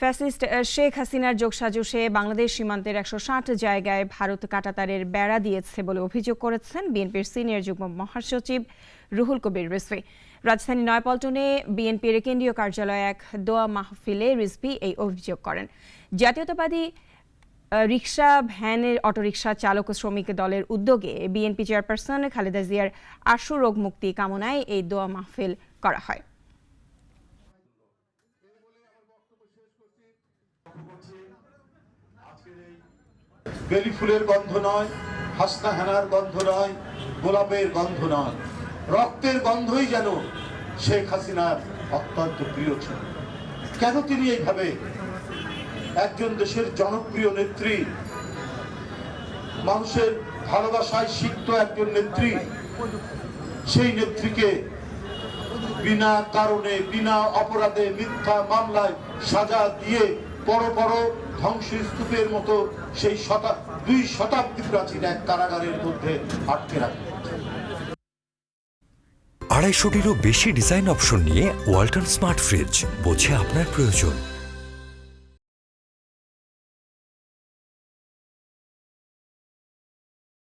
Fascist Sheikh হাসিনার যোগসাজশে বাংলাদেশ সীমান্তের একশো ষাট জায়গায় ভারত কাটাতারের বেড়া দিয়েছে বলে অভিযোগ করেছেন বিএনপির সিনিয়র যুগ্ম মহাসচিব রুহুল কবির রিজভী। রাজধানী নয়পল্টনে বিএনপির কেন্দ্রীয় কার্যালয়ে এক দোয়া মাহফিলে রিজভী এই অভিযোগ করেন। জাতীয়তাবাদী রিক্সা, ভ্যানের অটোরিকশা চালক শ্রমিক দলের উদ্যোগে বিএনপি চেয়ারপারসন খালেদা জিয়ার আশু রোগ মুক্তি কামনায় এই দোয়া মাহফিল করা হয়। বেলি ফুলের গন্ধ নয়, হাসনা হেনার গন্ধ নয়, গোলাপের গন্ধ নয়, রক্তের গন্ধই যেন শেখ হাসিনার অত্যন্ত প্রিয় ছিল কেন তিনি এইভাবে? একজন দেশের জনপ্রিয় নেত্রী, মানুষের ভালোবাসায় সিক্ত একজন নেত্রী, সেই নেত্রীকে বিনা কারণে, বিনা অপরাধে মিথ্যা মামলায় সাজা দিয়ে বড় বড় ধ্বংসস্তূপের মতো সেই শতা, দুই শতাব্দী প্রাচীন এক কারাগারের মধ্যে আটকে রাখে। আড়াইশোটিরও বেশি ডিজাইন অপশন নিয়ে ওয়াল্টন স্মার্ট ফ্রিজ, বোঝে আপনার প্রয়োজন।